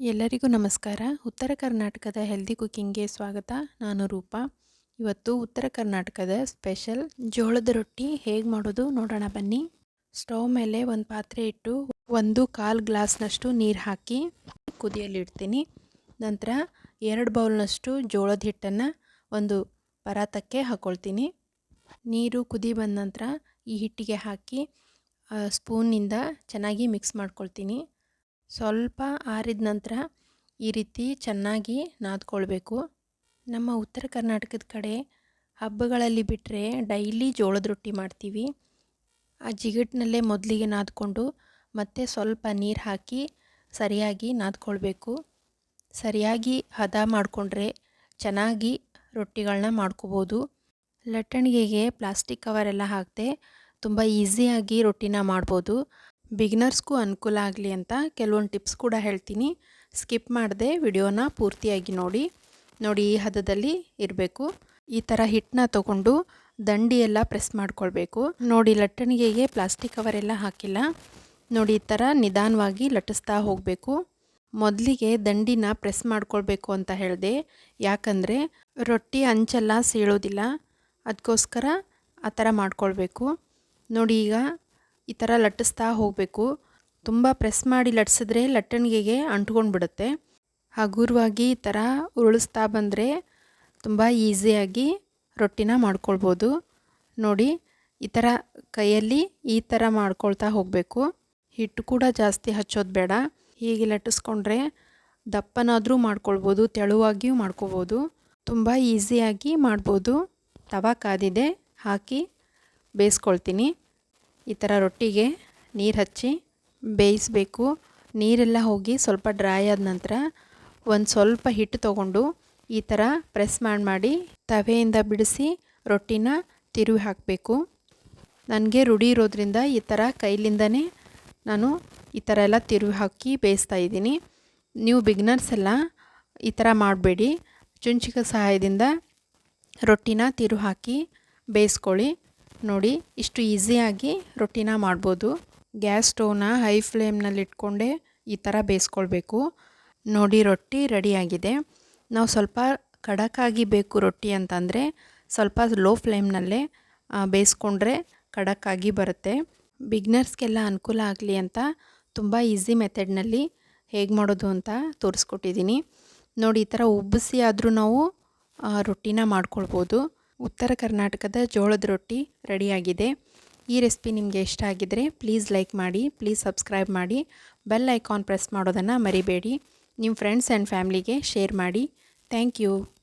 ಎಲ್ಲರಿಗೂ ನಮಸ್ಕಾರ. ಉತ್ತರ ಕರ್ನಾಟಕದ ಹೆಲ್ದಿ ಕುಕ್ಕಿಂಗ್ಗೆ ಸ್ವಾಗತ. ನಾನು ರೂಪಾ. ಇವತ್ತು ಉತ್ತರ ಕರ್ನಾಟಕದ ಸ್ಪೆಷಲ್ ಜೋಳದ ರೊಟ್ಟಿ ಹೇಗೆ ಮಾಡೋದು ನೋಡೋಣ ಬನ್ನಿ. ಸ್ಟವ್ ಮೇಲೆ ಒಂದು ಪಾತ್ರೆ ಇಟ್ಟು ಒಂದು ಕಾಲು ಗ್ಲಾಸ್ನಷ್ಟು ನೀರು ಹಾಕಿ ಕುದಿಯಲಿಡ್ತೀನಿ ನಂತರ ಎರಡು ಬೌಲ್ನಷ್ಟು ಜೋಳದ ಹಿಟ್ಟನ್ನು ಒಂದು ಪರಾತಕ್ಕೆ ಹಾಕ್ಕೊಳ್ತೀನಿ ನೀರು ಕುದಿ ಬಂದ ನಂತರ ಈ ಹಿಟ್ಟಿಗೆ ಹಾಕಿ ಸ್ಪೂನಿಂದ ಚೆನ್ನಾಗಿ ಮಿಕ್ಸ್ ಮಾಡ್ಕೊಳ್ತೀನಿ. ಸ್ವಲ್ಪ ಆರಿದ ನಂತರ ಈ ರೀತಿ ಚೆನ್ನಾಗಿ ನಾದ್ಕೊಳ್ಬೇಕು. ನಮ್ಮ ಉತ್ತರ ಕರ್ನಾಟಕದ ಕಡೆ ಹಬ್ಬಗಳಲ್ಲಿ ಬಿಟ್ಟರೆ ಡೈಲಿ ಜೋಳದ ರೊಟ್ಟಿ ಮಾಡ್ತೀವಿ. ಆ ಜಿಗಟ್ನಲ್ಲೇ ಮೊದಲಿಗೆ ನಾದ್ಕೊಂಡು ಮತ್ತೆ ಸ್ವಲ್ಪ ನೀರು ಹಾಕಿ ಸರಿಯಾಗಿ ನಾದ್ಕೊಳ್ಬೇಕು. ಸರಿಯಾಗಿ ಹದ ಮಾಡಿಕೊಂಡ್ರೆ ಚೆನ್ನಾಗಿ ರೊಟ್ಟಿಗಳನ್ನ ಮಾಡ್ಕೋಬೋದು. ಲಟ್ಟಣಿಗೆಗೆ ಪ್ಲಾಸ್ಟಿಕ್ ಕವರೆಲ್ಲ ಹಾಕದೆ ತುಂಬ ಈಸಿಯಾಗಿ ರೊಟ್ಟಿನ ಮಾಡ್ಬೋದು. ಬಿಗಿನರ್ಸ್ಗೂ ಅನುಕೂಲ ಆಗಲಿ ಅಂತ ಕೆಲವೊಂದು ಟಿಪ್ಸ್ ಕೂಡ ಹೇಳ್ತೀನಿ. ಸ್ಕಿಪ್ ಮಾಡದೆ ವಿಡಿಯೋನ ಪೂರ್ತಿಯಾಗಿ ನೋಡಿ. ನೋಡಿ ಈ ಹದದಲ್ಲಿ ಇರಬೇಕು. ಈ ಥರ ಹಿಟ್ಟನ್ನ ತಗೊಂಡು ದಂಡಿ ಎಲ್ಲ ಪ್ರೆಸ್ ಮಾಡ್ಕೊಳ್ಬೇಕು. ನೋಡಿ ಲಟ್ಟಣಿಗೆಗೆ ಪ್ಲಾಸ್ಟಿಕ್ ಕವರೆಲ್ಲ ಹಾಕಿಲ್ಲ. ನೋಡಿ ಈ ಥರ ನಿಧಾನವಾಗಿ ಲಟ್ಟಿಸ್ತಾ ಹೋಗಬೇಕು. ಮೊದಲಿಗೆ ದಂಡಿನ ಪ್ರೆಸ್ ಮಾಡ್ಕೊಳ್ಬೇಕು ಅಂತ ಹೇಳಿದೆ. ಯಾಕಂದರೆ ರೊಟ್ಟಿ ಅಂಚೆಲ್ಲ ಸೀಳೋದಿಲ್ಲ. ಅದಕ್ಕೋಸ್ಕರ ಆ ಥರ ಮಾಡ್ಕೊಳ್ಬೇಕು. ನೋಡಿ ಈಗ ಈ ಥರ ಲಟ್ಟಿಸ್ತಾ ಹೋಗಬೇಕು. ತುಂಬ ಪ್ರೆಸ್ ಮಾಡಿ ಲಟ್ಟಿಸಿದ್ರೆ ಲಟ್ಟಣಿಗೆಗೆ ಅಂಟ್ಕೊಂಡು ಬಿಡುತ್ತೆ ಹಗುರವಾಗಿ ಈ ಥರ ಉರುಳಿಸ್ತಾ ಬಂದರೆ ತುಂಬ ಈಸಿಯಾಗಿ ರೊಟ್ಟಿನ ಮಾಡ್ಕೊಳ್ಬೋದು. ನೋಡಿ, ಈ ಥರ ಕೈಯಲ್ಲಿ ಈ ಥರ ಮಾಡ್ಕೊಳ್ತಾ ಹೋಗಬೇಕು. ಹಿಟ್ಟು ಕೂಡ ಜಾಸ್ತಿ ಹಚ್ಚೋದು ಬೇಡ. ಹೀಗೆ ಲಟ್ಟಿಸ್ಕೊಂಡ್ರೆ ದಪ್ಪನಾದರೂ ಮಾಡ್ಕೊಳ್ಬೋದು, ತೆಳುವಾಗಿಯೂ ಮಾಡ್ಕೋಬೋದು ತುಂಬ ಈಸಿಯಾಗಿ ಮಾಡ್ಬೋದು. ತವಾ ಕಾದಿದೆ, ಹಾಕಿ ಬೇಯಿಸ್ಕೊಳ್ತೀನಿ. ಈ ಥರ ರೊಟ್ಟಿಗೆ ನೀರು ಹಚ್ಚಿ ಬೇಯಿಸಬೇಕು. ನೀರೆಲ್ಲ ಹೋಗಿ ಸ್ವಲ್ಪ ಡ್ರೈ ಆದ ನಂತರ ಒಂದು ಸ್ವಲ್ಪ ಹಿಟ್ಟು ತೊಗೊಂಡು ಈ ಥರ ಪ್ರೆಸ್ ಮಾಡಿ ಮಾಡಿ ತವೆಯಿಂದ ಬಿಡಿಸಿ ರೊಟ್ಟಿನ ತಿರುವಿ ಹಾಕಬೇಕು. ನನಗೆ ರೂಢಿ ಇರೋದ್ರಿಂದ ಈ ಥರ ಕೈಲಿಂದನೇ ನಾನು ಈ ಥರ ಎಲ್ಲ ತಿರುವಿ ಹಾಕಿ ಬೇಯಿಸ್ತಾ ಇದ್ದೀನಿ. ನೀವು ಬಿಗ್ನರ್ಸ್ ಎಲ್ಲ ಈ ಥರ ಮಾಡಬೇಡಿ. ಚುಂಚಿಕ ಸಹಾಯದಿಂದ ರೊಟ್ಟಿನ ತಿರು ಹಾಕಿ ಬೇಯಿಸ್ಕೊಳ್ಳಿ. ನೋಡಿ, ಇಷ್ಟು ಈಸಿಯಾಗಿ ರೊಟ್ಟಿನ ಮಾಡ್ಬೋದು. ಗ್ಯಾಸ್ ಸ್ಟೋವ್ನ ಹೈ ಫ್ಲೇಮ್ನಲ್ಲಿ ಇಟ್ಕೊಂಡೆ ಈ ಥರ ಬೇಯಿಸ್ಕೊಳ್ಬೇಕು. ನೋಡಿ, ರೊಟ್ಟಿ ರೆಡಿಯಾಗಿದೆ. ನಾವು ಸ್ವಲ್ಪ ಖಡಕ್ಕಾಗಿ ಬೇಕು ರೊಟ್ಟಿ ಅಂತಂದರೆ, ಸ್ವಲ್ಪ ಲೋ ಫ್ಲೇಮ್ನಲ್ಲೇ ಬೇಯಿಸ್ಕೊಂಡ್ರೆ ಕಡಕಾಗಿ ಬರುತ್ತೆ. ಬಿಗ್ನರ್ಸ್ಗೆಲ್ಲ ಅನುಕೂಲ ಆಗಲಿ ಅಂತ ತುಂಬ ಈಸಿ ಮೆಥಡ್ನಲ್ಲಿ ಹೇಗೆ ಮಾಡೋದು ಅಂತ ತೋರಿಸ್ಕೊಟ್ಟಿದ್ದೀನಿ. ನೋಡಿ, ಈ ಥರ ಉಬ್ಬಿಸಿ ಆದರೂ ನಾವು ರೊಟ್ಟಿನ ಮಾಡ್ಕೊಳ್ಬೋದು. ಉತ್ತರ ಕರ್ನಾಟಕದ ಜೋಳದ ರೊಟ್ಟಿ ರೆಡಿಯಾಗಿದೆ. ಈ ರೆಸಿಪಿ ನಿಮಗೆ ಇಷ್ಟ ಆಗಿದ್ದರೆ ಪ್ಲೀಸ್ ಲೈಕ್ ಮಾಡಿ, ಪ್ಲೀಸ್ ಸಬ್ಸ್ಕ್ರೈಬ್ ಮಾಡಿ, ಬೆಲ್ ಐಕಾನ್ ಪ್ರೆಸ್ ಮಾಡೋದನ್ನು ಮರಿಬೇಡಿ. ನಿಮ್ಮ ಫ್ರೆಂಡ್ಸ್ ಆ್ಯಂಡ್ ಫ್ಯಾಮ್ಲಿಗೆ ಶೇರ್ ಮಾಡಿ. Thank you.